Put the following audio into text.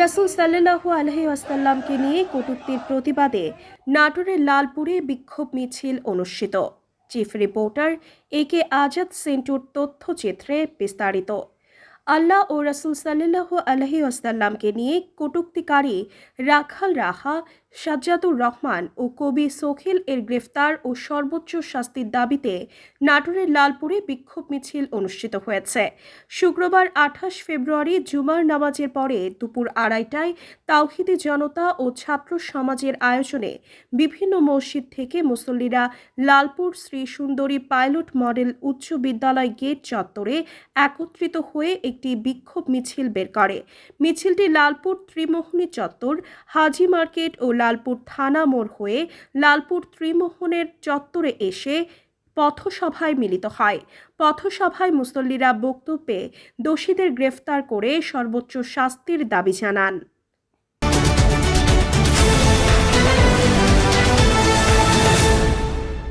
রাসুল সাল্লাহু আলহি আসাল্লামকে নিয়ে কটূক্তির প্রতিবাদে নাটোরের লালপুরে বিক্ষোভ মিছিল অনুষ্ঠিত। Chief reporter A K Azad সেন্টুর তথ্যচিত্রে বিস্তারিত। আল্লাহ ও রাসুল সাল্লাহু আলহি আসাল্লামকে নিয়ে কটূক্তিকারী রাখাল রাহা সাজ্জাদুর রহমান ও কবি সোখিল এর গ্রেফতার ও সর্বোচ্চ শাস্তির দাবিতে নাটোরের লালপুরে বিক্ষোভ মিছিল অনুষ্ঠিত হয়েছে। শুক্রবার আঠাশ ফেব্রুয়ারি জুমার নামাজের পরে দুপুর আড়াইটায় তাওহিদি জনতা ও ছাত্র সমাজের আয়োজনে বিভিন্ন মসজিদ থেকে মুসল্লিরা লালপুর শ্রী সুন্দরী পাইলট মডেল উচ্চ বিদ্যালয় গেট চত্বরে একত্রিত হয়ে একটি বিক্ষোভ মিছিল বের করে। মিছিলটি লালপুর ত্রিমোহনী চত্বর, হাজি মার্কেট ও লালপুর থানা মোড় হয়ে লালপুর ত্রিমোহনের চত্বরে এসে পথসভায় মিলিত হয়। পথসভায় মুসল্লিরা বক্তব্যে দোষীদের গ্রেফতার করে সর্বোচ্চ শাস্তির দাবি জানান।